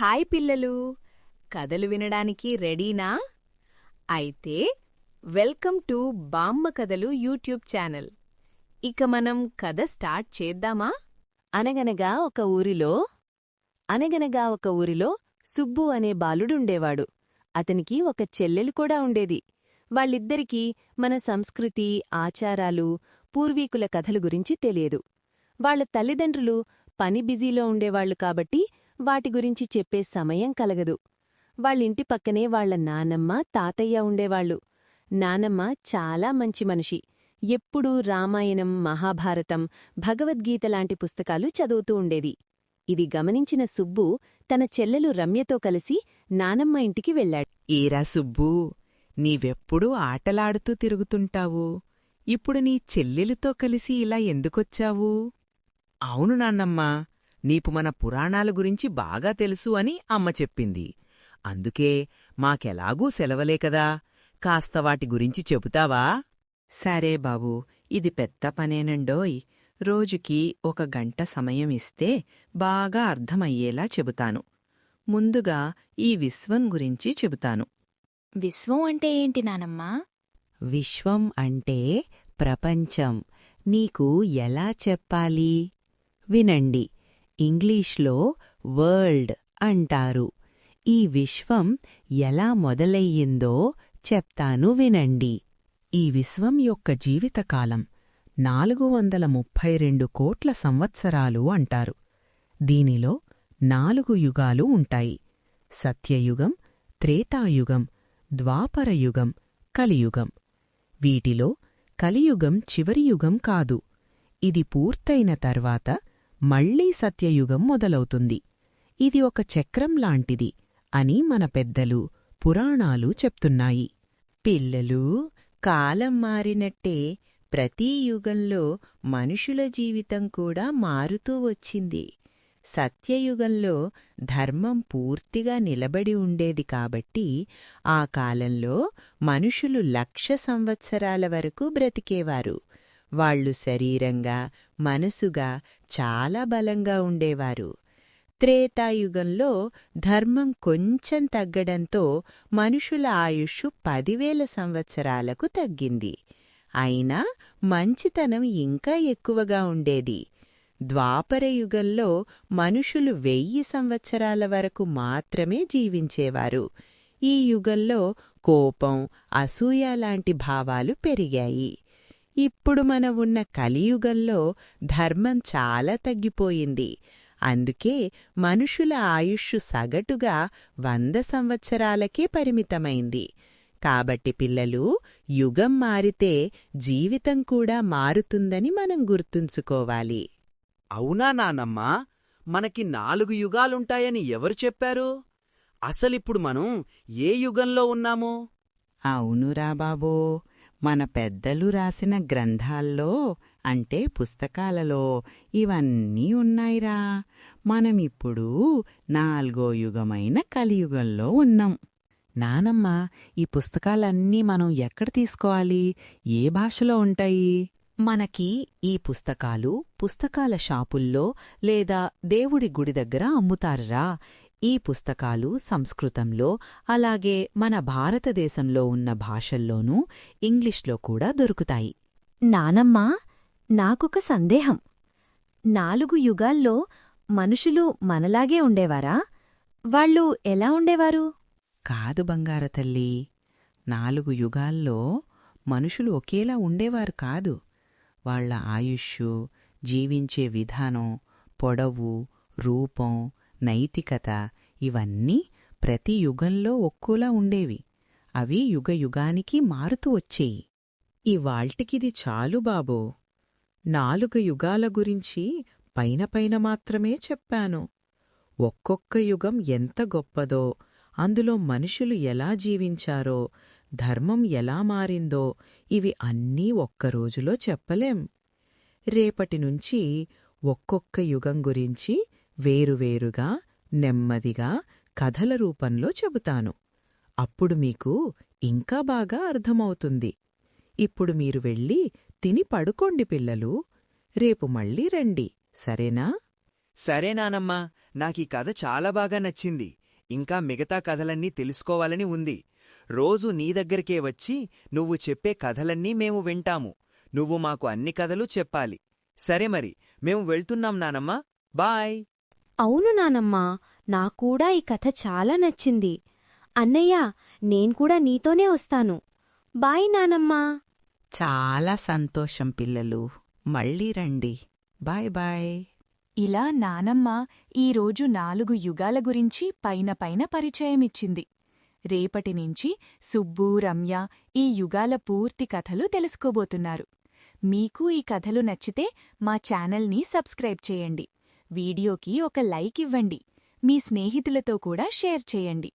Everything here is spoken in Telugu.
హాయ్ పిల్లలు. కథలు వినడానికి రెడీనా? అయితే వెల్కమ్ టు బామ్మ కథలు యూట్యూబ్ ఛానల్. ఇక మనం కథ స్టార్ట్ చేద్దామా? అనగనగా ఒక ఊరిలో అనగనగా ఒక ఊరిలో సుబ్బు అనే బాలుడుండేవాడు. అతనికి ఒక చెల్లెలు కూడా ఉండేది. వాళ్ళిద్దరికీ మన సంస్కృతి ఆచారాలు పూర్వీకుల కథలు గురించి తెలియదు. వాళ్ళ తల్లిదండ్రులు పని బిజీలో ఉండేవాళ్ళు కాబట్టి వాటి గురించి చెప్పే సమయం కలగదు. వాళ్ళింటి పక్కనే వాళ్ళ నానమ్మ తాతయ్య ఉండేవాళ్ళు నానమ్మ చాలా మంచి మనిషి. ఎప్పుడూ రామాయణం మహాభారతం భగవద్గీత లాంటి పుస్తకాలు చదువుతూ ఉండేది. ఇది గమనించిన సుబ్బు తన చెల్లెలు రమ్యతో కలిసి నానమ్మ ఇంటికి వెళ్ళాడు. ఏరా సుబ్బూ నీవెప్పుడూ ఆటలాడుతూ తిరుగుతుంటావు? ఇప్పుడు నీ చెల్లెలితో కలిసి ఇలా ఎందుకొచ్చావు? అవును నాన్నమ్మా నీకు మన పురాణాల గురించి బాగా తెలుసు అని అమ్మ చెప్పింది. అందుకే మాకెలాగూ సెలవలే కదా. కాస్త వాటి గురించి చెబుతావా? సరే బాబూ ఇది పెద్ద పనేనండోయ్. రోజుకి ఒక గంట సమయం ఇస్తే బాగా అర్థమయ్యేలా చెబుతాను. ముందుగా ఈ విశ్వం గురించి చెబుతాను. విశ్వం అంటే ఏంటి నానమ్మా? విశ్వం అంటే ప్రపంచం. నీకు ఎలా చెప్పాలి? వినండి. ఇంగ్లీష్లో వరల్డ్ అంటారు. ఈ విశ్వం ఎలా మొదలయ్యిందో చెప్తాను వినండి. ఈ విశ్వం యొక్క జీవితకాలం నాలుగు వందల ముప్పై రెండు కోట్ల సంవత్సరాలు అంటారు. దీనిలో నాలుగు యుగాలు ఉంటాయి. సత్యయుగం త్రేతాయుగం ద్వాపరయుగం కలియుగం. వీటిలో కలియుగం చివరి యుగం కాదు. ఇది పూర్తయిన తర్వాత మళ్ళీ సత్యయుగం మొదలవుతుంది. ఇది ఒక చక్రం లాంటిది అని మన పెద్దలు పురాణాలు చెప్తున్నాయి. పిల్లలు కాలం మారినట్టే ప్రతి యుగంలో మనుషుల జీవితం కూడా మారుతూ వచ్చింది. సత్యయుగంలో ధర్మం పూర్తిగా నిలబడి ఉండేది కాబట్టి ఆ కాలంలో మనుషులు లక్ష సంవత్సరాల వరకు బ్రతికేవారు. వాళ్ళు శరీరంగా మనసుగా చాలా బలంగా ఉండేవారు. త్రేతాయుగంలో ధర్మం కొంచెం తగ్గడంతో మనుషుల ఆయుష్ పదివేల సంవత్సరాలకు తగ్గింది. అయినా మంచితనం ఇంకా ఎక్కువగా ఉండేది. ద్వాపరయుగంలో మనుషులు వెయ్యి సంవత్సరాల వరకు మాత్రమే జీవించేవారు. ఈ యుగంలో కోపం అసూయ లాంటి భావాలు పెరిగాయి. ఇప్పుడు మన ఉన్న కలియుగంలో ధర్మం చాలా తగ్గిపోయింది. అందుకే మనుషుల ఆయుష్షు సగటుగా వంద సంవత్సరాలకే పరిమితమైంది. కాబట్టి పిల్లలు యుగం మారితే జీవితం కూడా మారుతుందని మనం గుర్తుంచుకోవాలి. అవునా నానమ్మా? మనకి నాలుగు యుగాలుంటాయని ఎవరు చెప్పారు? అసలిప్పుడు మనం ఏ యుగంలో ఉన్నాము? అవునురా బాబో. మన పెద్దలు రాసిన గ్రంథాల్లో అంటే పుస్తకాలలో ఇవన్నీ ఉన్నాయిరా. మనమిప్పుడు నాల్గో యుగమైన కలియుగంలో ఉన్నాం. నానమ్మ ఈ పుస్తకాలన్నీ మనం ఎక్కడ తీసుకోవాలి? ఏ భాషలో ఉంటాయి? మనకి ఈ పుస్తకాలు పుస్తకాల షాపుల్లో లేదా దేవుడి గుడి దగ్గర అమ్ముతారురా. ఈ పుస్తకాలు సంస్కృతంలో అలాగే మన భారతదేశంలో ఉన్న భాషల్లోనూ ఇంగ్లీష్లో కూడా దొరుకుతాయి. నానమ్మా నాకొక సందేహం. నాలుగు యుగాల్లో మనుషులు మనలాగే ఉండేవారా? వాళ్ళు ఎలా ఉండేవారు? కాదు బంగార తల్లి నాలుగు యుగాల్లో మనుషులు ఒకేలా ఉండేవారు కాదు. వాళ్ళ ఆయుష్షు జీవించే విధానం పొడవు రూపం నైతికత ఇవన్నీ ప్రతి యుగంలో ఒక్కోలా ఉండేవి. అవి యుగయుగానికి మారుతూ వచ్చేయి. ఇవాళ్టికిది చాలు బాబో. నాలుగు యుగాల గురించి పైన పైన మాత్రమే చెప్పాను. ఒక్కొక్క యుగం ఎంత గొప్పదో అందులో మనుషులు ఎలా జీవించారో ధర్మం ఎలా మారిందో ఇవి అన్నీ ఒక్కరోజులో చెప్పలేం. రేపటినుంచి ఒక్కొక్క యుగం గురించి వేరువేరుగా నెమ్మదిగా కథల రూపంలో చెబుతాను. అప్పుడు మీకు ఇంకా బాగా అర్థమవుతుంది. ఇప్పుడు మీరు వెళ్ళి తిని పడుకోండి పిల్లలు. రేపు మళ్ళీ రండి. సరేనా? సరే నానమ్మా. నాకీ కథ చాలా బాగా నచ్చింది. ఇంకా మిగతా కథలన్నీ తెలుసుకోవాలని ఉంది. రోజు నీ దగ్గరికే వచ్చి నువ్వు చెప్పే కథలన్నీ మేము వింటాము. నువ్వు మాకు అన్ని కథలు చెప్పాలి. సరే మరి. మేము వెళ్తున్నాం నానమ్మా. బాయ్. అవును నానమ్మా నాకూడా ఈ కథ చాలా నచ్చింది. అన్నయ్య నేన్కూడా నీతోనే వస్తాను. బాయ్ నానమ్మా. చాలా సంతోషం పిల్లలు. మళ్ళీ రండి. Bye bye. ఇలా నానమ్మ ఈరోజు నాలుగు యుగాల గురించి పైన పైన పరిచయమిచ్చింది. రేపటినుంచి సుబ్బు రమ్య ఈ యుగాల పూర్తి కథలు తెలుసుకోబోతున్నారు. మీకు ఈ కథలు నచ్చితే మా ఛానల్ని సబ్స్క్రైబ్ చేయండి. వీడియోకి ఒక లైక్ ఇవ్వండి. మీ స్నేహితులతో కూడా షేర్ చేయండి.